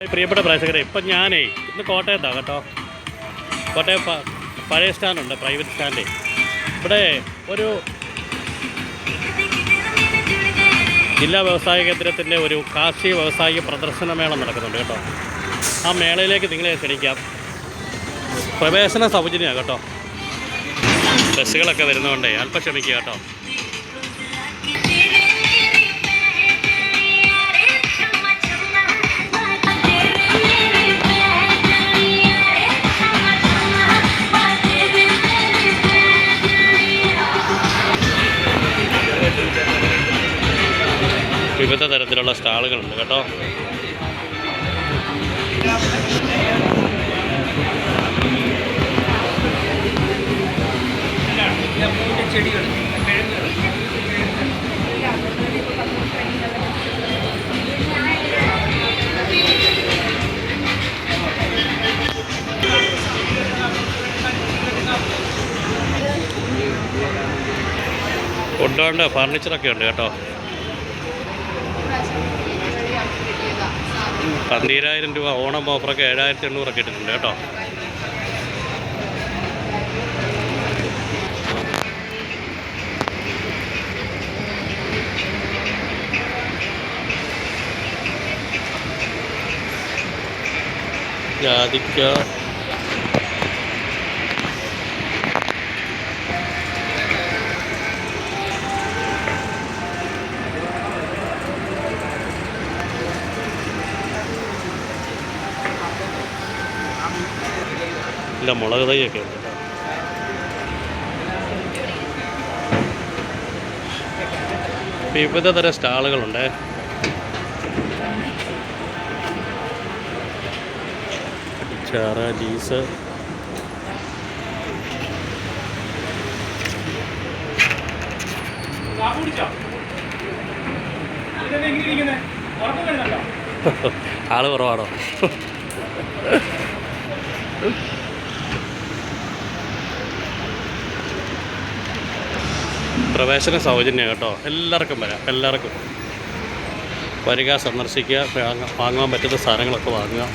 പ്രിയപ്പെട്ട പ്രേക്ഷകരെ ഇപ്പം ഞാനേ ഇന്ന് കോട്ടയത്താണ് കേട്ടോ. കോട്ടയം പഴയ സ്റ്റാൻഡുണ്ട് പ്രൈവറ്റ് സ്റ്റാൻഡേ. ഇവിടെ ഒരു ജില്ലാ വ്യവസായ കേന്ദ്രത്തിന്റെ ഒരു കാർഷിക വ്യവസായിക പ്രദർശന മേള നടക്കുന്നുണ്ട് കേട്ടോ. ആ മേളയിലേക്ക് നിങ്ങളെ ക്ഷണിക്കാം. പ്രവേശന സൗജന്യമാണ് കേട്ടോ. ബസ്സുകളൊക്കെ വരുന്നതുകൊണ്ടേ അല്പം ക്ഷമിക്കുക കേട്ടോ. വിവിധ തരത്തിലുള്ള സ്റ്റാളുകളുണ്ട് കേട്ടോ. ചെടികൾ ഫർണിച്ചറൊക്കെ ഉണ്ട് കേട്ടോ. പന്തീരായിരം രൂപ ഓണം ഓഫറൊക്കെ ഏഴായിരത്തി എണ്ണൂറൊക്കെ ഇട്ടിട്ടുണ്ട് കേട്ടോ. ജാതിക്ക ഇല്ല മുളക് തൈയൊക്കെ ഉണ്ട് കേട്ടോ. വിവിധ തരം സ്റ്റാളുകളുണ്ട്. ചാറ ജീസ് ആൾ കുറവാണോ? പ്രവേശന സൗജന്യം കേട്ടോ. എല്ലാവർക്കും വരാം. എല്ലാവർക്കും വരിക സന്ദർശിക്കുക വാങ്ങാൻ പറ്റുന്ന സാധനങ്ങളൊക്കെ വാങ്ങുക.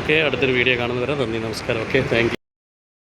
ഓക്കെ അടുത്തൊരു വീഡിയോ കാണുന്നവരെ നന്ദി നമസ്കാരം. Okay thank